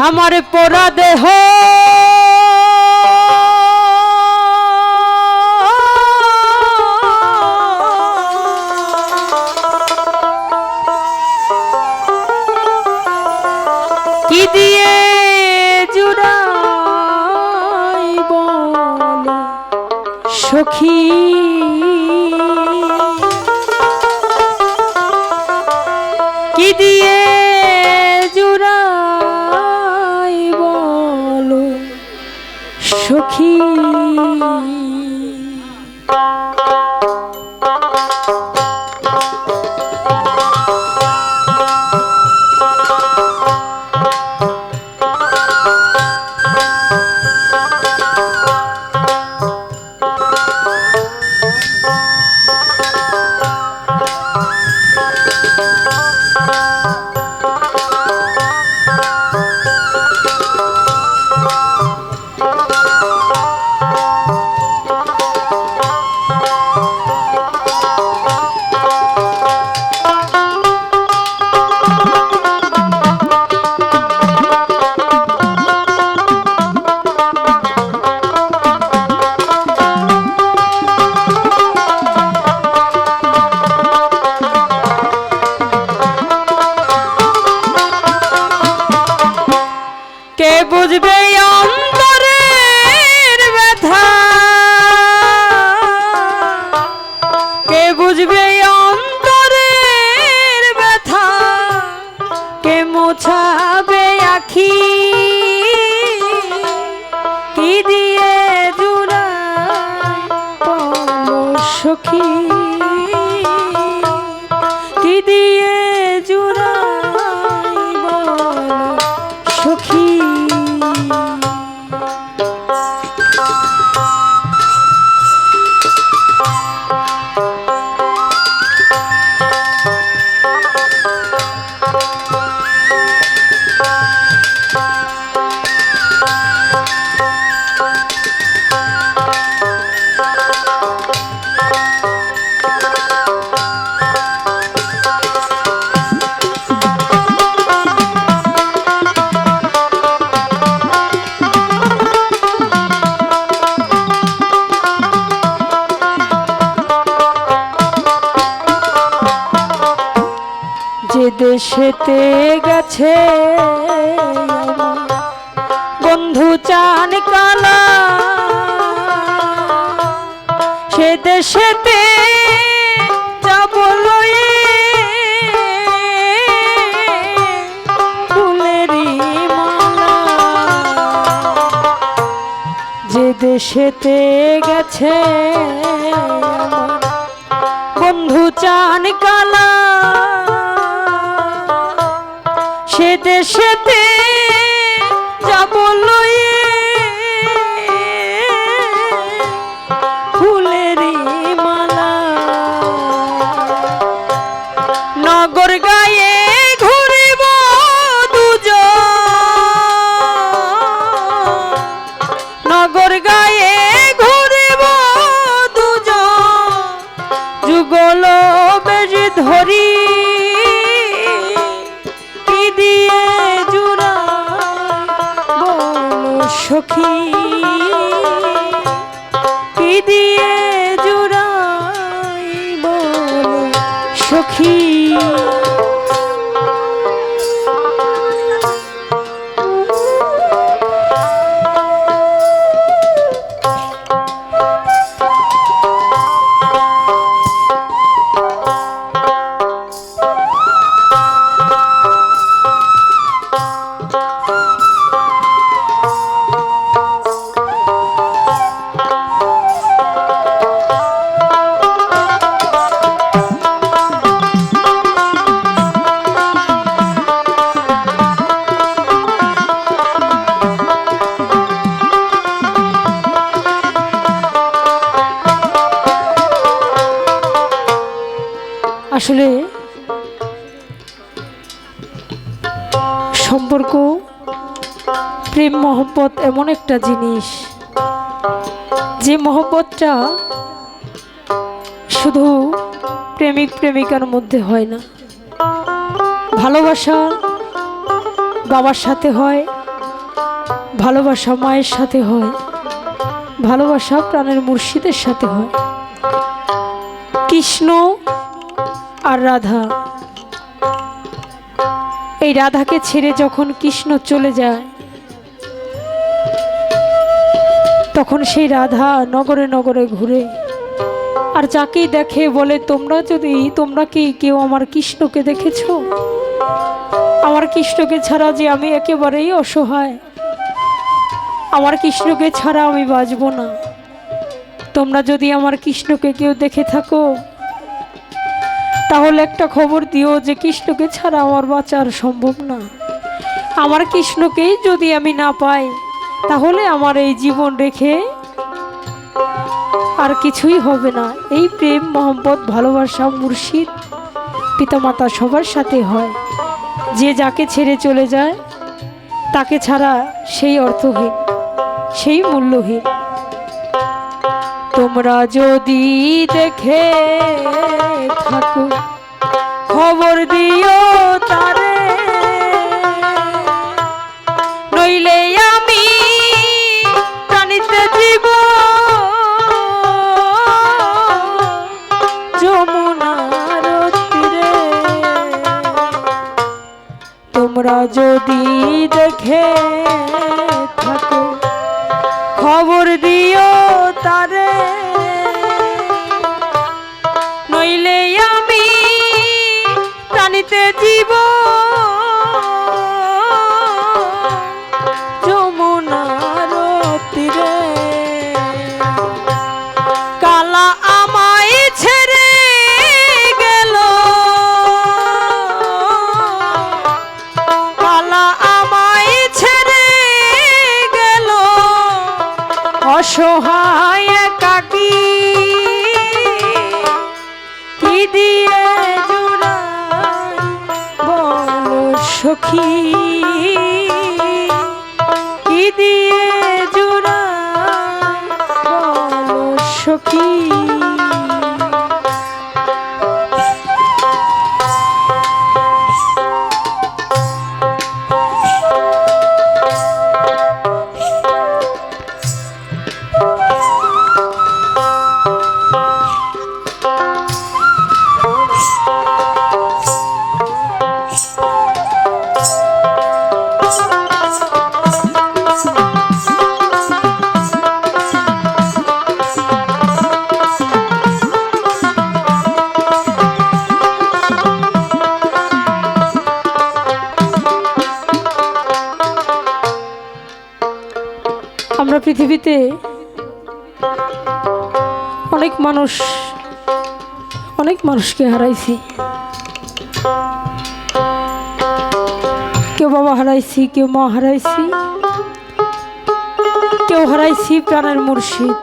আমার পোড়া দেহ আছে বন্ধু চান কালা। সে দেশে সেতে গেছে বন্ধু চান কালা। দেশেতে যাব লয়ে ফুলের মালা। নগর গায়ে ঘুরিব দুজ নগর গায়ে সম্পর্ক, প্রেম, মহব্বত এমন একটা জিনিস। যে মহব্বতটা শুধু প্রেমিক, প্রেমিকার মধ্যে হয় না। ভালোবাসা বাবার সাথে হয়, ভালোবাসা মায়ের সাথে হয়, ভালোবাসা প্রাণের মুর্শিদের সাথে হয়। কৃষ্ণ আর রাধা এই রাধাকে ছেড়ে যখন কৃষ্ণ চলে যায়, তখন সেই রাধা নগরে নগরে ঘুরে, আর যাকেই দেখে বলে, তোমরা যদি, তোমরা কি কেউ আমার কৃষ্ণকে দেখেছ? আমার কৃষ্ণকে ছাড়া যে আমি একেবারেই অসহায়। আমার কৃষ্ণকে ছাড়া আমি বাঁচব না। তোমরা যদি আমার কৃষ্ণকে কেউ দেখে থাকো তাহলে একটা খবর দিও যে কৃষ্ণকে ছাড়া আমার বাঁচার সম্ভব না। আমার কৃষ্ণকেই যদি আমি না পাই, তাহলে আমার এই জীবন রেখে আর কিছুই হবে না। এই প্রেম মোহাম্মত ভালোবাসা, মুর্শিদ পিতামাতা সবার সাথে হয়। যে যাকে ছেড়ে চলে যায়, তাকে ছাড়া সেই অর্থহীন, সেই মূল্যহীন। তোমরা যদি দেখে থাকো, খবর দিও তারে। নইলে আমি প্রাণীতে জীব যমুনার তীরে। তোমরা যদি দেখে প্রাণীতে পৃথিবীতে অনেক মানুষ, অনেক মানুষকে হারাইছি। কেউ বাবা হারাইছি, কেউ মা হারাইছি, কেউ হারাইছি প্রাণের মুর্শিদ।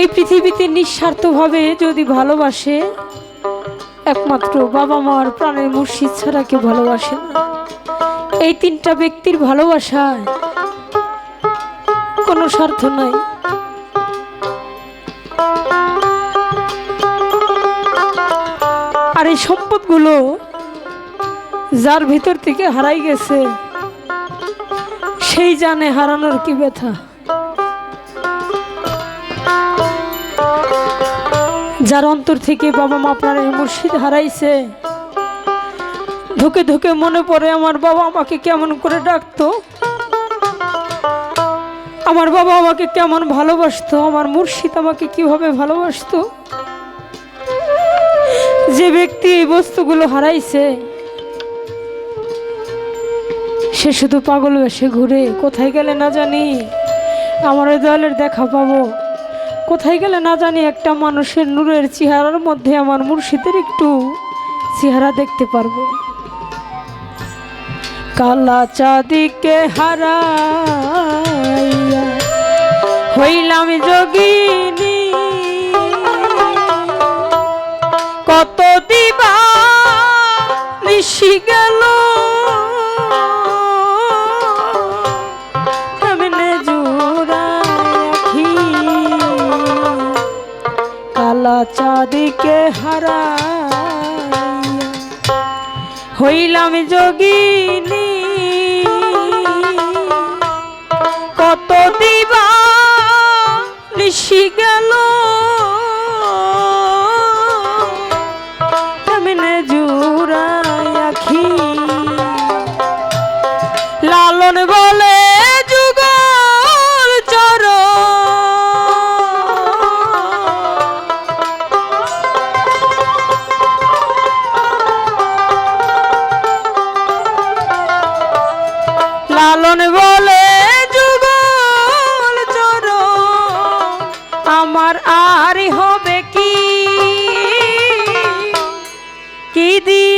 এই পৃথিবীতে নিঃস্বার্থভাবে যদি ভালোবাসে, একমাত্র বাবা মার প্রাণের মুর্শিদ ছাড়া কেউ ভালোবাসে না। এই তিনটা ব্যক্তির ভালোবাসায় কোনো স্বার্থ নাই। আর এই সম্পদগুলো যার ভিতর থেকে হারাই গেছে, সেই জানে হারানোর কি ব্যথা। যার অন্তর থেকে বাবা মা প্রাণের মুর্শিদ হারাইছে ধুকে ধুকে মনে পড়ে আমার বাবা আমাকে কেমন করে ডাকতো। আমার বাবা আমাকে কেমন ভালোবাসতো, আমার মুর্শিদ আমাকে কীভাবে ভালোবাসতো। যে ব্যক্তি এই বস্তুগুলো হারাইছে, সে শুধু পাগল বেশে ঘুরে, কোথায় গেলে না জানি, আমার ওই দলের দেখা পাবো। কোথায় গেলে না জানি একটা মানুষের নূরের চেহারার মধ্যে আমার মুর্শিদের একটু চেহারা দেখতে পারব। কালা চাঁদিকে হারা হইলাম যোগিনী। কত দিবা নিশি গেল। কালা চাঁদিকে হারা হইলাম যোগিনী। কত দিবা নিশি গেল। কেমনে জুড়াই লালন বা হবে কি? কি দিয়ে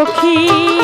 সখী